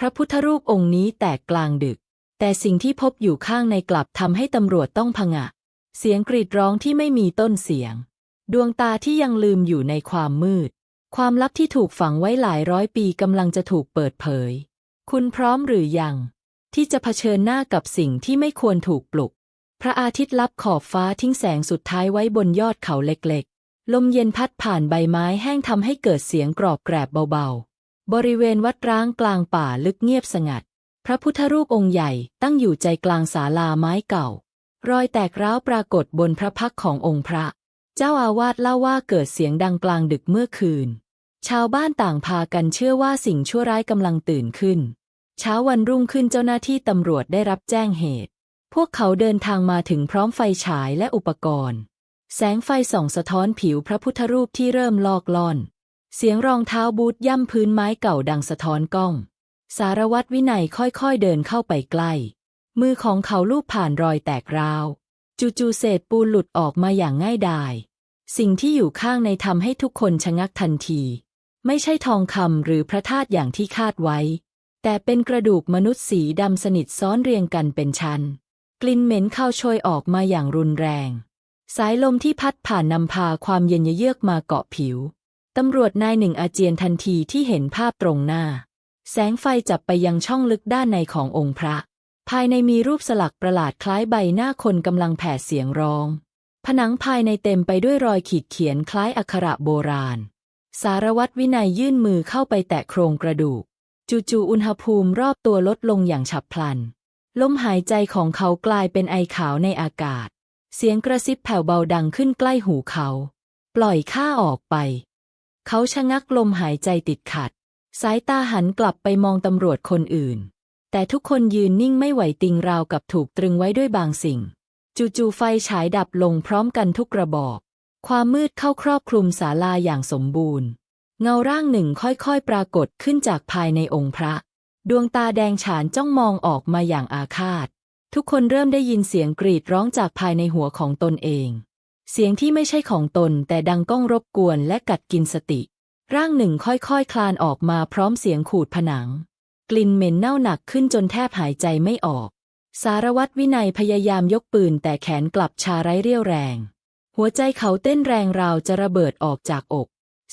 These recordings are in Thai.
พระพุทธรูปองค์นี้แตกกลางดึก แต่สิ่งที่พบอยู่ข้างในกลับทำให้ตำรวจต้องผงะ เสียงกรีดร้องที่ไม่มีต้นเสียง ดวงตาที่ยังลืมอยู่ในความมืด ความลับที่ถูกฝังไว้หลายร้อยปีกำลังจะถูกเปิดเผย คุณพร้อมหรือยัง ที่จะเผชิญหน้ากับสิ่งที่ไม่ควรถูกปลุก พระอาทิตย์ลับขอบฟ้าทิ้งแสงสุดท้ายไว้บนยอดเขาเล็กๆ ลมเย็นพัดผ่านใบไม้แห้งทำให้เกิดเสียงกรอบแกรบเบาๆ บริเวณวัดร้างกลางป่าลึกเงียบสงัด พระพุทธรูปองค์ใหญ่ตั้งอยู่ใจกลางศาลาไม้เก่า รอยแตกร้าวปรากฏบนพระพักขององค์พระ เจ้าอาวาสเล่าว่าเกิดเสียงดังกลางดึกเมื่อคืน ชาวบ้านต่างพากันเชื่อว่าสิ่งชั่วร้ายกำลังตื่นขึ้น เช้าวันรุ่งขึ้นเจ้าหน้าที่ตำรวจได้รับแจ้งเหตุ พวกเขาเดินทางมาถึงพร้อมไฟฉายและอุปกรณ์ แสงไฟส่องสะท้อนผิวพระพุทธรูปที่เริ่มลอกล่อน เสียงรองเท้าบูทย่ำพื้นไม้เก่าดังสะท้อนกล้อง สารวัตรวินัยค่อยๆเดินเข้าไปใกล้ มือของเขาลูบผ่านรอยแตกราว จู่ๆเศษปูนหลุดออกมาอย่างง่ายดาย สิ่งที่อยู่ข้างในทำให้ทุกคนชะงักทันที ไม่ใช่ทองคำหรือพระธาตุอย่างที่คาดไว้ แต่เป็นกระดูกมนุษย์สีดำสนิทซ้อนเรียงกันเป็นชั้น กลิ่นเหม็นเข้าโชยออกมาอย่างรุนแรง สายลมที่พัดผ่านนำพาความเย็นเยือกมาเกาะผิว ตำรวจนายหนึ่งอาเจียนทันทีที่เห็นภาพตรงหน้า แสงไฟจับไปยังช่องลึกด้านในขององค์พระ ภายในมีรูปสลักประหลาดคล้ายใบหน้าคนกำลังแผดเสียงร้อง ผนังภายในเต็มไปด้วยรอยขีดเขียนคล้ายอักขระโบราณ สารวัตรวินัยยื่นมือเข้าไปแตะโครงกระดูก จู่ๆอุณหภูมิรอบตัวลดลงอย่างฉับพลัน ลมหายใจของเขากลายเป็นไอขาวในอากาศ เสียงกระซิบแผ่วเบาดังขึ้นใกล้หูเขา ปล่อยข้าออกไป เขาชะงักลมหายใจติดขัด สายตาหันกลับไปมองตำรวจคนอื่น แต่ทุกคนยืนนิ่งไม่ไหวติงราวกับถูกตรึงไว้ด้วยบางสิ่ง จู่ๆไฟฉายดับลงพร้อมกันทุกกระบอก ความมืดเข้าครอบคลุมศาลาอย่างสมบูรณ์ เงาร่างหนึ่งค่อยๆ ปรากฏขึ้นจากภายในองค์พระ ดวงตาแดงฉานจ้องมองออกมาอย่างอาฆาต ทุกคนเริ่มได้ยินเสียงกรีดร้องจากภายในหัวของตนเอง เสียงที่ไม่ใช่ของตนแต่ดังก้องรบกวนและกัดกินสติ ร่างหนึ่งค่อยๆคคลานออกมาพร้อมเสียงขูดผนัง กลิ่นเหม็นเน่าหนักขึ้นจนแทบหายใจไม่ออก สารวัตรวินัยพยายามยกปืนแต่แขนกลับชาไร้เรี่ยวแรง หัวใจเขาเต้นแรงราวจะระเบิดออกจากอก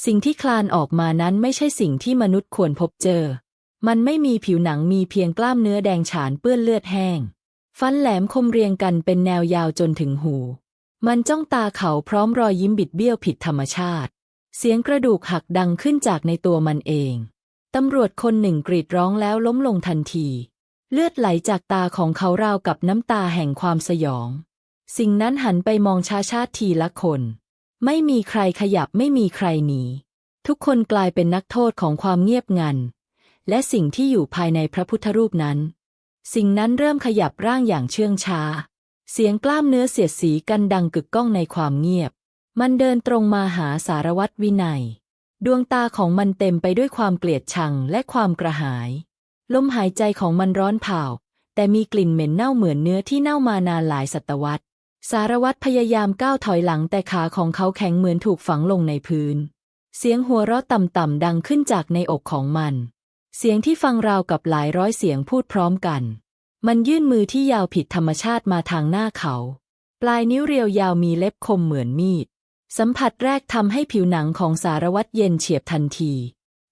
สิ่งที่คลานออกมานั้นไม่ใช่สิ่งที่มนุษย์ควรพบเจอ มันไม่มีผิวหนังมีเพียงกล้ามเนื้อแดงฉานเปื้อนเลือดแห้ง ฟันแหลมคมเรียงกันเป็นแนวยาวจนถึงหู มันจ้องตาเขาพร้อมรอยยิ้มบิดเบี้ยวผิดธรรมชาติ เสียงกระดูกหักดังขึ้นจากในตัวมันเอง ตำรวจคนหนึ่งกรีดร้องแล้วล้มลงทันที เลือดไหลจากตาของเขาราวกับน้ำตาแห่งความสยอง สิ่งนั้นหันไปมองชาชาติทีละคน ไม่มีใครขยับไม่มีใครหนี ทุกคนกลายเป็นนักโทษของความเงียบงัน และสิ่งที่อยู่ภายในพระพุทธรูปนั้น สิ่งนั้นเริ่มขยับร่างอย่างเชื่องช้า เสียงกล้ามเนื้อเสียดสีกันดังกึกก้องในความเงียบ มันเดินตรงมาหาสารวัตรวินัย ดวงตาของมันเต็มไปด้วยความเกลียดชังและความกระหาย ลมหายใจของมันร้อนเผาแต่มีกลิ่นเหม็นเน่าเหมือนเนื้อที่เน่ามานานหลายศตวรรษ สารวัตรพยายามก้าวถอยหลังแต่ขาของเขาแข็งเหมือนถูกฝังลงในพื้น เสียงหัวเราะต่ำๆดังขึ้นจากในอกของมัน เสียงที่ฟังราวกับหลายร้อยเสียงพูดพร้อมกัน มันยื่นมือที่ยาวผิดธรรมชาติมาทางหน้าเขา ปลายนิ้วเรียวยาวมีเล็บคมเหมือนมีด สัมผัสแรกทำให้ผิวหนังของสารวัตรเย็นเฉียบทันที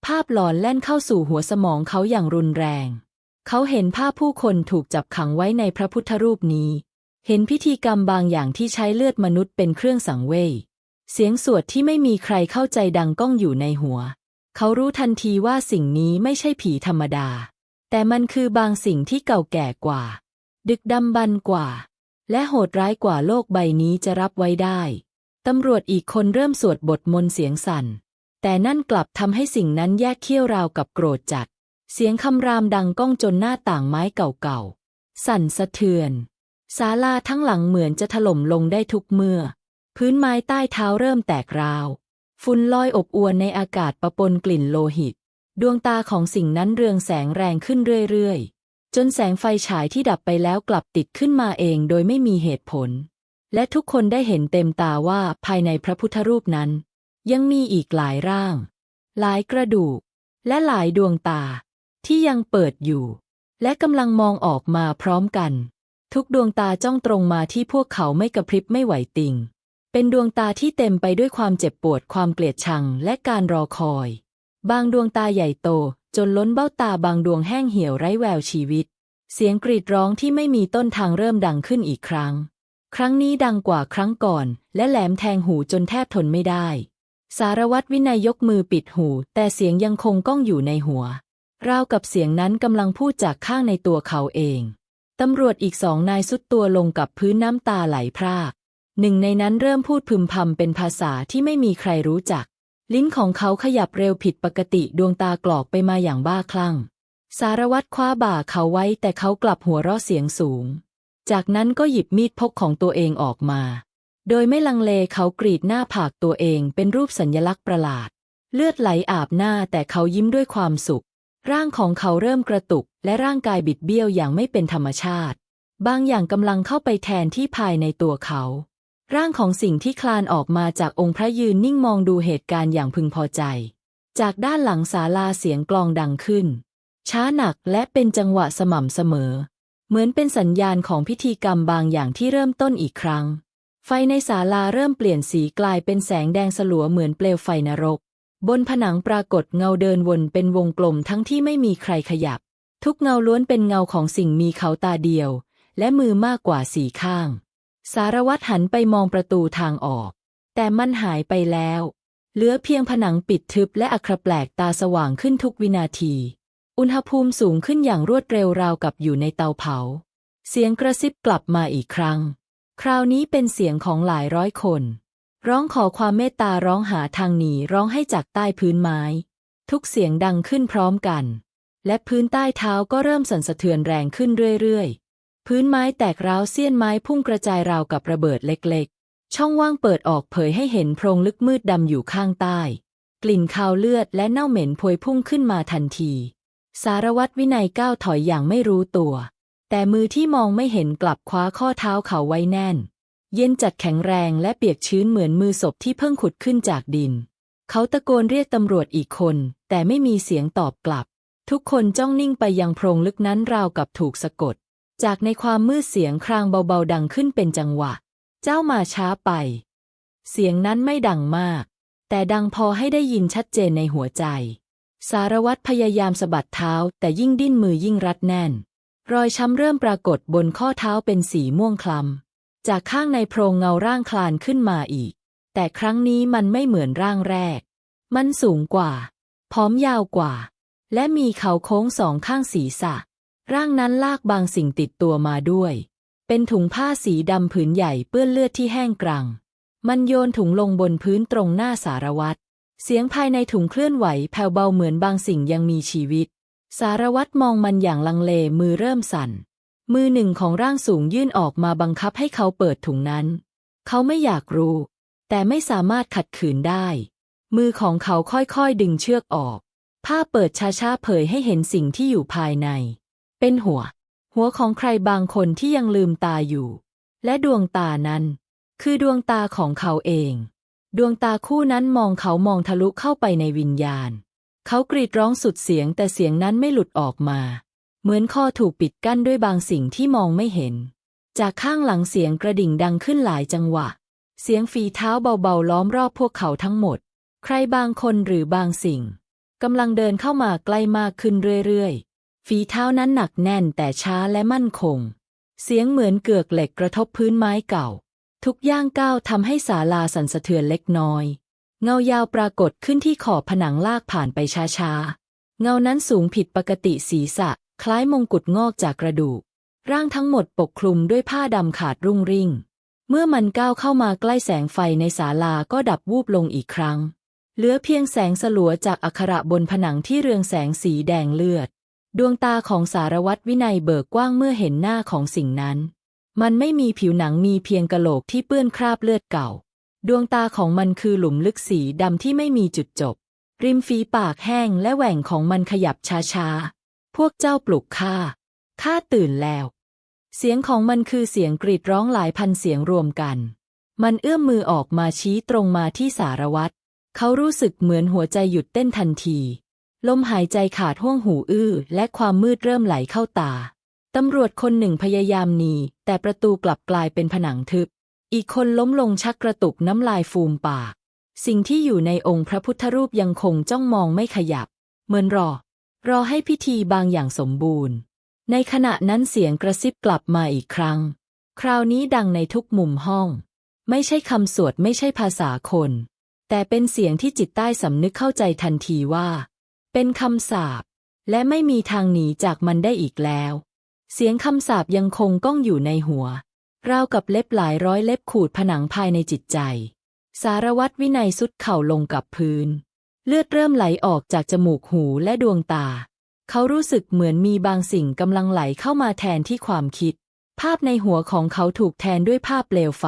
ภาพหลอนแล่นเข้าสู่หัวสมองเขาอย่างรุนแรง เขาเห็นภาพผู้คนถูกจับขังไว้ในพระพุทธรูปนี้ เห็นพิธีกรรมบางอย่างที่ใช้เลือดมนุษย์เป็นเครื่องสังเวย เสียงสวดที่ไม่มีใครเข้าใจดังก้องอยู่ในหัว เขารู้ทันทีว่าสิ่งนี้ไม่ใช่ผีธรรมดา แต่มันคือบางสิ่งที่เก่าแก่กว่า ดึกดำบรรพกว่า และโหดร้ายกว่าโลกใบนี้จะรับไว้ได้ ตำรวจอีกคนเริ่มสวดบทมนต์เสียงสั่น แต่นั่นกลับทำให้สิ่งนั้นแยกเขี้ยวราวกับโกรธจัด เสียงคำรามดังก้องจนหน้าต่างไม้เก่าๆ สั่นสะเทือนศาลาทั้งหลังเหมือนจะถล่มลงได้ทุกเมื่อ พื้นไม้ใต้เท้าเริ่มแตกราว ฝุ่นลอยอบอวนในอากาศปะปนกลิ่นโลหิต ดวงตาของสิ่งนั้นเรืองแสงแรงขึ้นเรื่อยๆ จนแสงไฟฉายที่ดับไปแล้วกลับติดขึ้นมาเองโดยไม่มีเหตุผล และทุกคนได้เห็นเต็มตาว่าภายในพระพุทธรูปนั้น ยังมีอีกหลายร่าง หลายกระดูก และหลายดวงตา ที่ยังเปิดอยู่ และกำลังมองออกมาพร้อมกัน ทุกดวงตาจ้องตรงมาที่พวกเขาไม่กระพริบไม่ไหวติงเป็นดวงตาที่เต็มไปด้วยความเจ็บปวดความเกลียดชังและการรอคอย บางดวงตาใหญ่โต จนล้นเบ้าตาบางดวงแห้งเหี่ยวไร้แววชีวิต เสียงกรีดร้องที่ไม่มีต้นทางเริ่มดังขึ้นอีกครั้ง ครั้งนี้ดังกว่าครั้งก่อน และแหลมแทงหูจนแทบทนไม่ได้ สารวัตรวินัยยกมือปิดหู แต่เสียงยังคงก้องอยู่ในหัวราวกับเสียงนั้นกำลังพูดจากข้างในตัวเขาเองตำรวจอีกสองนายสุดตัวลงกับพื้นน้ำตาไหลพราก หนึ่งในนั้นเริ่มพูดพึมพำเป็นภาษาที่ไม่มีใครรู้จัก ลิ้นของเขาขยับเร็วผิดปกติดวงตากรอกไปมาอย่างบ้าคลั่ง สารวัตรคว้าบ่าเขาไว้แต่เขากลับหัวเราะเสียงสูง จากนั้นก็หยิบมีดพกของตัวเองออกมา โดยไม่ลังเลเขากรีดหน้าผากตัวเองเป็นรูปสัญลักษณ์ประหลาด เลือดไหลอาบหน้าแต่เขายิ้มด้วยความสุข ร่างของเขาเริ่มกระตุก และร่างกายบิดเบี้ยวอย่างไม่เป็นธรรมชาติ บางอย่างกำลังเข้าไปแทนที่ภายในตัวเขา ร่างของสิ่งที่คลานออกมาจากองค์พระยืนนิ่งมองดูเหตุการณ์อย่างพึงพอใจ จากด้านหลังศาลาเสียงกลองดังขึ้น ช้าหนักและเป็นจังหวะสม่ำเสมอ เหมือนเป็นสัญญาณของพิธีกรรมบางอย่างที่เริ่มต้นอีกครั้ง ไฟในศาลาเริ่มเปลี่ยนสีกลายเป็นแสงแดงสลัวเหมือนเปลวไฟนรก บนผนังปรากฏเงาเดินวนเป็นวงกลมทั้งที่ไม่มีใครขยับ ทุกเงาล้วนเป็นเงาของสิ่งมีเขาตาเดียว และมือมากกว่าสีข้าง สารวัตรหันไปมองประตูทางออก แต่มันหายไปแล้ว เหลือเพียงผนังปิดทึบและอัครแปลกตาสว่างขึ้นทุกวินาที อุณหภูมิสูงขึ้นอย่างรวดเร็วราวกับอยู่ในเตาเผา เสียงกระซิบกลับมาอีกครั้ง คราวนี้เป็นเสียงของหลายร้อยคน ร้องขอความเมตตาร้องหาทางหนีร้องให้จากใต้พื้นไม้ ทุกเสียงดังขึ้นพร้อมกัน และพื้นใต้เท้าก็เริ่มสั่นสะเทือนแรงขึ้นเรื่อยๆ พื้นไม้แตกร้าวเสี้ยนไม้พุ่งกระจายราวกับระเบิดเล็กๆ ช่องว่างเปิดออกเผยให้เห็นโพรงลึกมืดดำอยู่ข้างใต้ กลิ่นคาวเลือดและเน่าเหม็นพวยพุ่งขึ้นมาทันที สารวัตรวินัยก้าวถอยอย่างไม่รู้ตัว แต่มือที่มองไม่เห็นกลับคว้าข้อเท้าเขาไว้แน่น เย็นจัดแข็งแรงและเปียกชื้นเหมือนมือศพที่เพิ่งขุดขึ้นจากดิน เขาตะโกนเรียกตำรวจอีกคน แต่ไม่มีเสียงตอบกลับ ทุกคนจ้องนิ่งไปยังโพรงลึกนั้นราวกับถูกสะกด จากในความมืดเสียงครางเบาๆดังขึ้นเป็นจังหวะ เจ้ามาช้าไป เสียงนั้นไม่ดังมาก แต่ดังพอให้ได้ยินชัดเจนในหัวใจ สารวัตรพยายามสะบัดเท้า แต่ยิ่งดิ้นมือยิ่งรัดแน่น รอยช้ำเริ่มปรากฏบนข้อเท้าเป็นสีม่วงคล้ำ จากข้างในโพรงเงาร่างคลานขึ้นมาอีก แต่ครั้งนี้มันไม่เหมือนร่างแรก มันสูงกว่า พร้อมยาวกว่า และมีเขาโค้งสองข้างศีรษะ ร่างนั้นลากบางสิ่งติดตัวมาด้วย เป็นถุงผ้าสีดำผืนใหญ่เปื้อนเลือดที่แห้งกรัง มันโยนถุงลงบนพื้นตรงหน้าสารวัตร เสียงภายในถุงเคลื่อนไหวแผ่วเบาเหมือนบางสิ่งยังมีชีวิต สารวัตรมองมันอย่างลังเลมือเริ่มสั่น มือหนึ่งของร่างสูงยื่นออกมาบังคับให้เขาเปิดถุงนั้น เขาไม่อยากรู้ แต่ไม่สามารถขัดขืนได้ มือของเขาค่อยๆดึงเชือกออก ผ้าเปิดช้าๆเผยให้เห็นสิ่งที่อยู่ภายใน เป็นหัว หัวของใครบางคนที่ยังลืมตาอยู่ และดวงตานั้น คือดวงตาของเขาเอง ดวงตาคู่นั้นมองเขามองทะลุเข้าไปในวิญญาณ เขากรีดร้องสุดเสียงแต่เสียงนั้นไม่หลุดออกมา เหมือนคอถูกปิดกั้นด้วยบางสิ่งที่มองไม่เห็น จากข้างหลังเสียงกระดิ่งดังขึ้นหลายจังหวะ เสียงฝีเท้าเบาๆล้อมรอบพวกเขาทั้งหมด ใครบางคนหรือบางสิ่งกำลังเดินเข้ามาใกล้มากขึ้นเรื่อยๆ ฝีเท้านั้นหนักแน่นแต่ช้าและมั่นคง เสียงเหมือนเกือกเหล็กกระทบพื้นไม้เก่า ทุกย่างก้าวทำให้ศาลาสั่นสะเทือนเล็กน้อย เงายาวปรากฏขึ้นที่ขอบผนังลากผ่านไปช้าๆ เงานั้นสูงผิดปกติศีรษะ คล้ายมงกุฎงอกจากกระดูก ร่างทั้งหมดปกคลุมด้วยผ้าดำขาดรุ่งริ่ง เมื่อมันก้าวเข้ามาใกล้แสงไฟในศาลาก็ดับวูบลงอีกครั้ง เหลือเพียงแสงสลัวจากอักขระบนผนังที่เรืองแสงสีแดงเลือด ดวงตาของสารวัตรวินัยเบิกกว้างเมื่อเห็นหน้าของสิ่งนั้น มันไม่มีผิวหนังมีเพียงกะโหลกที่เปื้อนคราบเลือดเก่า ดวงตาของมันคือหลุมลึกสีดำที่ไม่มีจุดจบ ริมฝีปากแห้งและแหว่งของมันขยับช้าๆ พวกเจ้าปลุกข้า ข้าตื่นแล้ว เสียงของมันคือเสียงกรีดร้องหลายพันเสียงรวมกัน มันเอื้อมมือออกมาชี้ตรงมาที่สารวัตร เขารู้สึกเหมือนหัวใจหยุดเต้นทันที ลมหายใจขาดห้วงหูอื้อ และความมืดเริ่มไหลเข้าตา ตำรวจคนหนึ่งพยายามหนีแต่ประตูกลับกลายเป็นผนังทึบ อีกคนล้มลงชักกระตุกน้ำลายฟูมปาก สิ่งที่อยู่ในองค์พระพุทธรูปยังคงจ้องมองไม่ขยับ เหมือนรอ รอให้พิธีบางอย่างสมบูรณ์ ในขณะนั้นเสียงกระซิบกลับมาอีกครั้ง คราวนี้ดังในทุกมุมห้อง ไม่ใช่คำสวดไม่ใช่ภาษาคน แต่เป็นเสียงที่จิตใต้สำนึกเข้าใจทันทีว่า เป็นคำสาปและไม่มีทางหนีจากมันได้อีกแล้ว เสียงคำสาปยังคงก้องอยู่ในหัว ราวกับเล็บหลายร้อยเล็บขูดผนังภายในจิตใจ สารวัตรวินัยสุดเข่าลงกับพื้น เลือดเริ่มไหลออกจากจมูกหูและดวงตา เขารู้สึกเหมือนมีบางสิ่งกำลังไหลเข้ามาแทนที่ความคิด ภาพในหัวของเขาถูกแทนด้วยภาพเปลวไฟ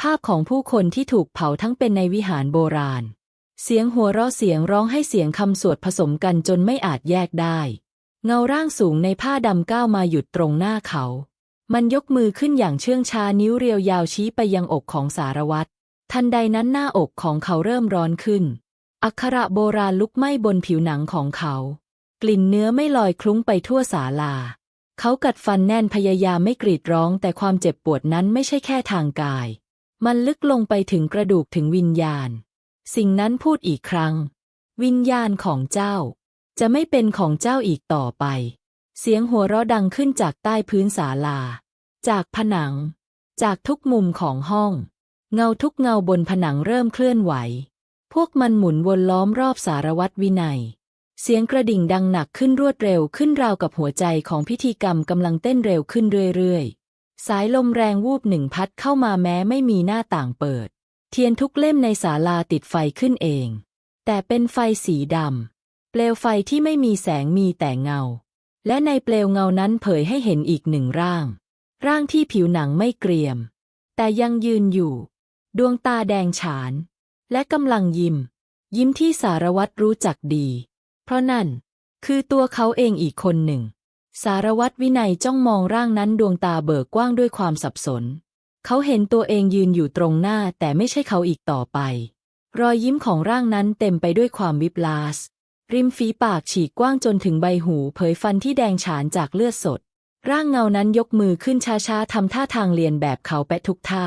ภาพของผู้คนที่ถูกเผาทั้งเป็นในวิหารโบราณ เสียงหัวเราะเสียงร้องให้เสียงคำสวดผสมกันจนไม่อาจแยกได้ เงาร่างสูงในผ้าดำก้าวมาหยุดตรงหน้าเขา มันยกมือขึ้นอย่างเชื่องช้านิ้วเรียวยาวชี้ไปยังอกของสารวัตรทันใดนั้นหน้าอกของเขาเริ่มร้อนขึ้น อักขระโบราณลุกไหม้บนผิวหนังของเขา กลิ่นเนื้อไม่ลอยคลุ้งไปทั่วศาลา เขากัดฟันแน่นพยายามไม่กรีดร้อง แต่ความเจ็บปวดนั้นไม่ใช่แค่ทางกาย มันลึกลงไปถึงกระดูกถึงวิญญาณ สิ่งนั้นพูดอีกครั้ง วิญญาณของเจ้า จะไม่เป็นของเจ้าอีกต่อไป เสียงหัวเราะดังขึ้นจากใต้พื้นศาลา จากผนัง จากทุกมุมของห้อง เงาทุกเงาบนผนังเริ่มเคลื่อนไหว พวกมันหมุนวนล้อมรอบสารวัตรวินัย เสียงกระดิ่งดังหนักขึ้นรวดเร็วขึ้นราวกับหัวใจของพิธีกรรมกำลังเต้นเร็วขึ้นเรื่อยๆ สายลมแรงวูบหนึ่งพัดเข้ามาแม้ไม่มีหน้าต่างเปิด ทียนทุกเล่มในศาลาติดไฟขึ้นเอง แต่เป็นไฟสีดำ เปลวไฟที่ไม่มีแสงมีแต่เงา และในเปลวเงานั้นเผยให้เห็นอีกหนึ่งร่าง ร่างที่ผิวหนังไม่เกรียม แต่ยังยืนอยู่ ดวงตาแดงฉาน และกำลังยิ้ม ยิ้มที่สารวัตรรู้จักดี เพราะนั่น คือตัวเขาเองอีกคนหนึ่ง สารวัตรวินัยจ้องมองร่างนั้นดวงตาเบิกกว้างด้วยความสับสน เขาเห็นตัวเองยืนอยู่ตรงหน้าแต่ไม่ใช่เขาอีกต่อไป รอยยิ้มของร่างนั้นเต็มไปด้วยความวิปลาส ริมฝีปากฉีกกว้างจนถึงใบหูเผยฟันที่แดงฉานจากเลือดสด ร่างเงานั้นยกมือขึ้นช้าๆทำท่าทางเรียนแบบเขาแปะทุกท่า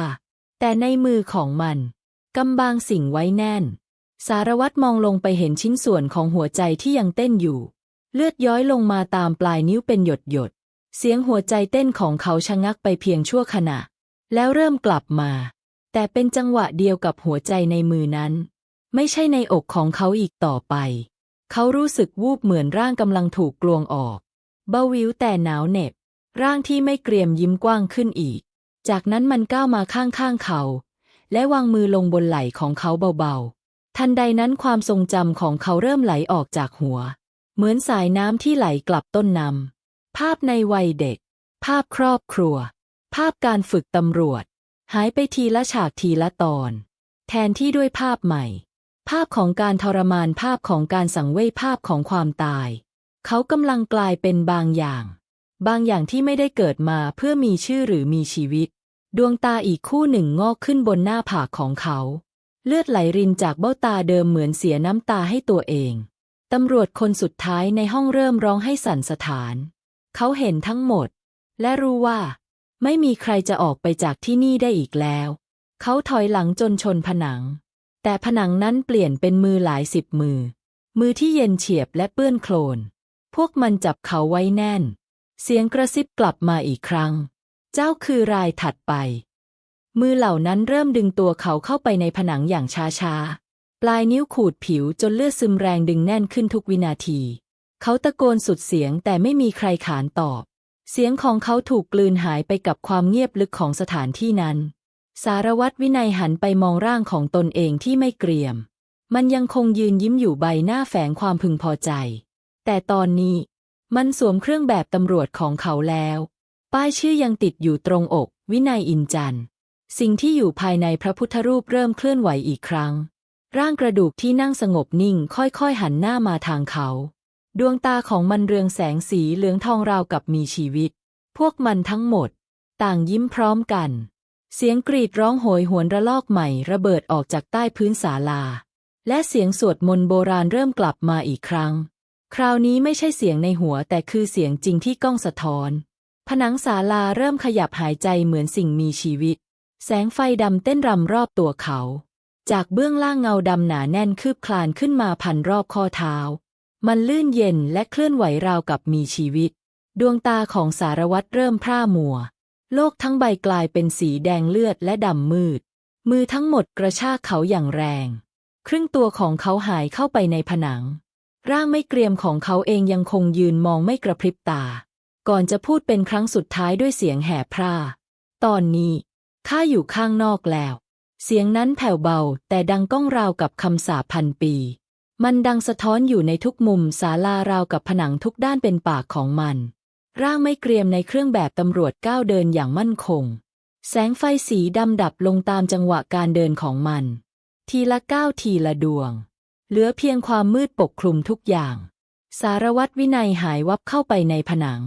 แต่ในมือของมันกำบางสิ่งไว้แน่น สารวัตรมองลงไปเห็นชิ้นส่วนของหัวใจที่ยังเต้นอยู่ เลือดย้อยลงมาตามปลายนิ้วเป็นหยดหยดๆเสียงหัวใจเต้นของเขาชะงักไปเพียงชั่วขณะ แล้วเริ่มกลับมา แต่เป็นจังหวะเดียวกับหัวใจในมือนั้น ไม่ใช่ในอกของเขาอีกต่อไป เขารู้สึกวูบเหมือนร่างกำลังถูกกลวงออกเบาวิวแต่หนาวเหน็บ ร่างที่ไม่เกรียมยิ้มกว้างขึ้นอีก จากนั้นมันก้าวมาข้างๆเขา และวางมือลงบนไหล่ของเขาเบาๆ ทันใดนั้นความทรงจำของเขาเริ่มไหลออกจากหัว เหมือนสายน้ำที่ไหลกลับต้นน้ำภาพในวัยเด็ก ภาพครอบครัว ภาพการฝึกตำรวจ หายไปทีละฉากทีละตอน แทนที่ด้วยภาพใหม่ ภาพของการทรมานภาพของการสังเวยภาพของความตาย เขากำลังกลายเป็นบางอย่าง บางอย่างที่ไม่ได้เกิดมาเพื่อมีชื่อหรือมีชีวิต ดวงตาอีกคู่หนึ่งงอกขึ้นบนหน้าผากของเขา เลือดไหลรินจากเบ้าตาเดิมเหมือนเสียน้ำตาให้ตัวเองตำรวจคนสุดท้ายในห้องเริ่มร้องให้สั่นสถาน เขาเห็นทั้งหมด และรู้ว่า ไม่มีใครจะออกไปจากที่นี่ได้อีกแล้ว เขาถอยหลังจนชนผนัง แต่ผนังนั้นเปลี่ยนเป็นมือหลายสิบมือ มือที่เย็นเฉียบและเปื้อนโคลน พวกมันจับเขาไว้แน่น เสียงกระซิบกลับมาอีกครั้ง เจ้าคือรายถัดไป มือเหล่านั้นเริ่มดึงตัวเขาเข้าไปในผนังอย่างช้าๆ ปลายนิ้วขูดผิวจนเลือดซึมแรงดึงแน่นขึ้นทุกวินาที เขาตะโกนสุดเสียงแต่ไม่มีใครขานตอบ เสียงของเขาถูกกลืนหายไปกับความเงียบลึกของสถานที่นั้น สารวัตรวินัยหันไปมองร่างของตนเองที่ไม่เกรียม มันยังคงยืนยิ้มอยู่ใบหน้าแฝงความพึงพอใจ แต่ตอนนี้ มันสวมเครื่องแบบตำรวจของเขาแล้ว ป้ายชื่อยังติดอยู่ตรงอก วินัยอินจันสิ่งที่อยู่ภายในพระพุทธรูปเริ่มเคลื่อนไหวอีกครั้ง ร่างกระดูกที่นั่งสงบนิ่งค่อยๆหันหน้ามาทางเขา ดวงตาของมันเรืองแสงสีเหลืองทองราวกับมีชีวิต พวกมันทั้งหมด ต่างยิ้มพร้อมกัน เสียงกรีดร้องโหยหวนระลอกใหม่ระเบิดออกจากใต้พื้นศาลา และเสียงสวดมนต์โบราณเริ่มกลับมาอีกครั้ง คราวนี้ไม่ใช่เสียงในหัวแต่คือเสียงจริงที่ก้องสะท้อน ผนังศาลาเริ่มขยับหายใจเหมือนสิ่งมีชีวิต แสงไฟดำเต้นรำรอบตัวเขา จากเบื้องล่างเงาดำหนาแน่นคืบคลานขึ้นมาพันรอบข้อเท้า มันลื่นเย็นและเคลื่อนไหวราวกับมีชีวิต ดวงตาของสารวัตรเริ่มพร่ามัว โลกทั้งใบกลายเป็นสีแดงเลือดและดำมืด มือทั้งหมดกระชากเขาอย่างแรง ครึ่งตัวของเขาหายเข้าไปในผนัง ร่างไม่เกรียมของเขาเองยังคงยืนมองไม่กระพริบตา ก่อนจะพูดเป็นครั้งสุดท้ายด้วยเสียงแหบพร่า ตอนนี้ข้าอยู่ข้างนอกแล้ว เสียงนั้นแผ่วเบาแต่ดังก้องราวกับคำสาปพันปี มันดังสะท้อนอยู่ในทุกมุมศาลาราวกับผนังทุกด้านเป็นปากของมัน ร่างไม่เกรียมในเครื่องแบบตำรวจก้าวเดินอย่างมั่นคง แสงไฟสีดำดับลงตามจังหวะการเดินของมัน ทีละก้าวทีละดวง เหลือเพียงความมืดปกคลุมทุกอย่าง สารวัตรวินัยหายวับเข้าไปในผนัง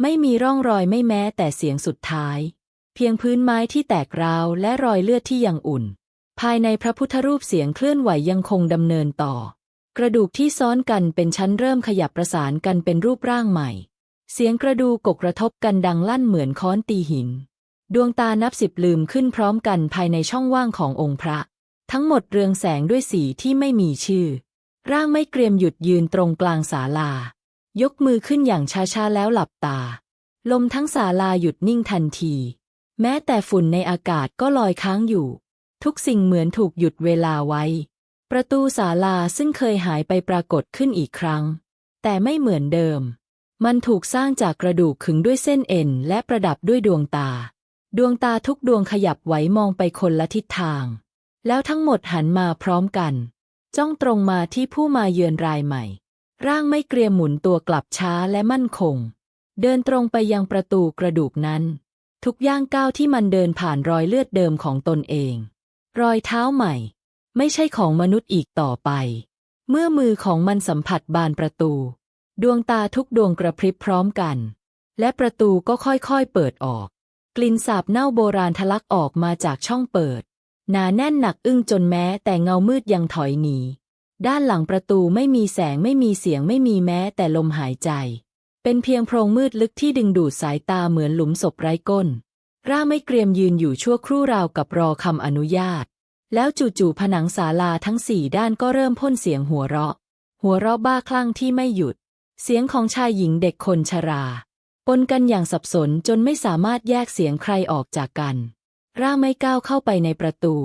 ไม่มีร่องรอยไม่แม้แต่เสียงสุดท้าย เพียงพื้นไม้ที่แตกราวและรอยเลือดที่ยังอุ่น ภายในพระพุทธรูปเสียงเคลื่อนไหวยังคงดำเนินต่อ กระดูกที่ซ้อนกันเป็นชั้นเริ่มขยับประสานกันเป็นรูปร่างใหม่ เสียงกระดูกกกระทบกันดังลั่นเหมือนค้อนตีหิน ดวงตานับสิบลืมขึ้นพร้อมกันภายในช่องว่างขององค์พระ ทั้งหมดเรืองแสงด้วยสีที่ไม่มีชื่อ ร่างไม่เกรียมหยุดยืนตรงกลางศาลา ยกมือขึ้นอย่างช้าๆแล้วหลับตา ลมทั้งศาลาหยุดนิ่งทันที แม้แต่ฝุ่นในอากาศก็ลอยค้างอยู่ ทุกสิ่งเหมือนถูกหยุดเวลาไว้ ประตูศาลาซึ่งเคยหายไปปรากฏขึ้นอีกครั้ง แต่ไม่เหมือนเดิม มันถูกสร้างจากกระดูกขึงด้วยเส้นเอ็นและประดับด้วยดวงตา ดวงตาทุกดวงขยับไหวมองไปคนละทิศทาง แล้วทั้งหมดหันมาพร้อมกัน จ้องตรงมาที่ผู้มาเยือนรายใหม่ ร่างไม่เกรียมหมุนตัวกลับช้าและมั่นคง เดินตรงไปยังประตูกระดูกนั้น ทุกย่างก้าวที่มันเดินผ่านรอยเลือดเดิมของตนเอง รอยเท้าใหม่ ไม่ใช่ของมนุษย์อีกต่อไป เมื่อมือของมันสัมผัสบานประตู ดวงตาทุกดวงกระพริบพร้อมกัน และประตูก็ค่อยๆเปิดออก กลิ่นสาบเน่าโบราณทะลักออกมาจากช่องเปิด หนาแน่นหนักอึ้งจนแม้แต่เงามืดยังถอยหนีด้านหลังประตูไม่มีแสงไม่มีเสียงไม่มีแม้แต่ลมหายใจ เป็นเพียงโพรงมืดลึกที่ดึงดูดสายตาเหมือนหลุมศพไร้ก้น ร่าไม่เกรียมยืนอยู่ชั่วครู่ราวกับรอคำอนุญาต แล้วจู่ๆผนังศาลาทั้งสี่ด้านก็เริ่มพ่นเสียงหัวเราะ หัวเราะบ้าคลั่งที่ไม่หยุด เสียงของชายหญิงเด็กคนชราปนกันอย่างสับสนจนไม่สามารถแยกเสียงใครออกจากกัน ร่างไม่ก้าวเข้าไปในประตู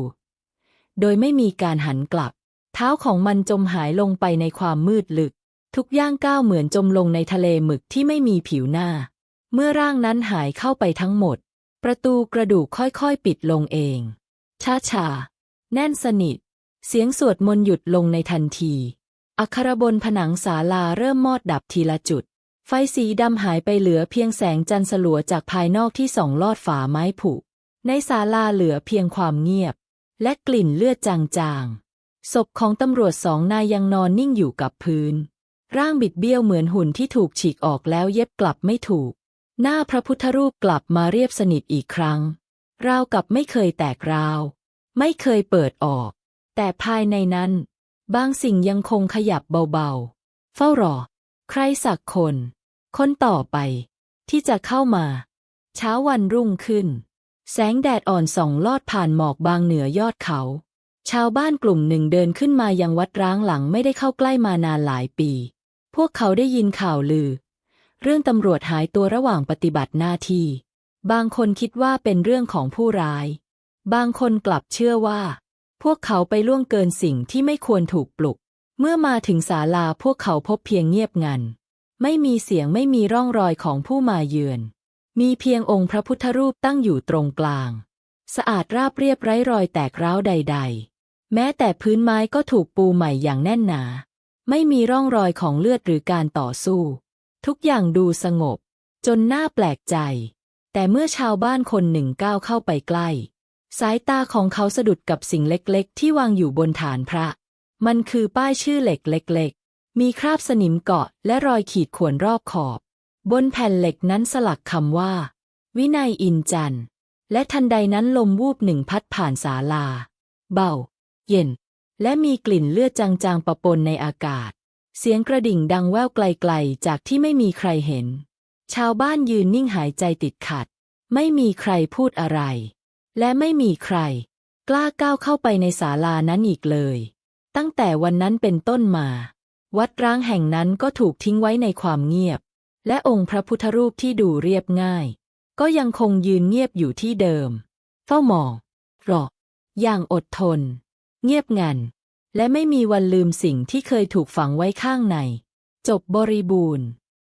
โดยไม่มีการหันกลับ เท้าของมันจมหายลงไปในความมืดลึก ทุกย่างก้าวเหมือนจมลงในทะเลหมึกที่ไม่มีผิวหน้า เมื่อร่างนั้นหายเข้าไปทั้งหมด ประตูกระดูกค่อยๆปิดลงเองช้าๆ แน่นสนิท เสียงสวดมนต์หยุดลงในทันที อักขรบนผนังศาลาเริ่มมอดดับทีละจุด ไฟสีดำหายไปเหลือเพียงแสงจันทร์สลัวจากภายนอกที่ส่องลอดฝาไม้ผุ ในศาลาเหลือเพียงความเงียบ และกลิ่นเลือดจางๆ ศพของตำรวจสองนายยังนอนนิ่งอยู่กับพื้น ร่างบิดเบี้ยวเหมือนหุ่นที่ถูกฉีกออกแล้วเย็บกลับไม่ถูก หน้าพระพุทธรูปกลับมาเรียบสนิทอีกครั้ง ราวกับไม่เคยแตกราว ไม่เคยเปิดออก แต่ภายในนั้น บางสิ่งยังคงขยับเบาๆ เฝ้ารอ ใครสักคน คนต่อไป ที่จะเข้ามา เช้าวันรุ่งขึ้น แสงแดดอ่อนส่องลอดผ่านหมอกบางเหนือยอดเขา ชาวบ้านกลุ่มหนึ่งเดินขึ้นมายังวัดร้างหลังไม่ได้เข้าใกล้มานานหลายปี พวกเขาได้ยินข่าวลือ เรื่องตำรวจหายตัวระหว่างปฏิบัติหน้าที่ บางคนคิดว่าเป็นเรื่องของผู้ร้าย บางคนกลับเชื่อว่า พวกเขาไปล่วงเกินสิ่งที่ไม่ควรถูกปลุก เมื่อมาถึงศาลาพวกเขาพบเพียงเงียบงัน ไม่มีเสียงไม่มีร่องรอยของผู้มาเยือน มีเพียงองค์พระพุทธรูปตั้งอยู่ตรงกลาง สะอาดราบเรียบไร้รอยแตกร้าวใด ๆ แม้แต่พื้นไม้ก็ถูกปูใหม่อย่างแน่นหนา ไม่มีร่องรอยของเลือดหรือการต่อสู้ ทุกอย่างดูสงบ จนน่าแปลกใจ แต่เมื่อชาวบ้านคนหนึ่งก้าวเข้าไปใกล้ สายตาของเขาสะดุดกับสิ่งเล็กๆ ที่วางอยู่บนฐานพระ มันคือป้ายชื่อเหล็กเล็ก ๆ มีคราบสนิมเกาะและรอยขีดข่วนรอบขอบ บนแผ่นเหล็กนั้นสลักคำว่า วินัยอินจันและทันใดนั้นลมวูบหนึ่งพัดผ่านศาลา เบา เย็น และมีกลิ่นเลือดจางๆปะปนในอากาศ เสียงกระดิ่งดังแว่วไกลๆ จากที่ไม่มีใครเห็น ชาวบ้านยืนนิ่งหายใจติดขัด ไม่มีใครพูดอะไร และไม่มีใคร กล้าก้าวเข้าไปในศาลานั้นอีกเลย ตั้งแต่วันนั้นเป็นต้นมา วัดร้างแห่งนั้นก็ถูกทิ้งไว้ในความเงียบ และองค์พระพุทธรูปที่ดูเรียบง่าย ก็ยังคงยืนเงียบอยู่ที่เดิม เฝ้ามองรออย่างอดทน เงียบงัน และไม่มีวันลืมสิ่งที่เคยถูกฝังไว้ข้างใน จบบริบูรณ์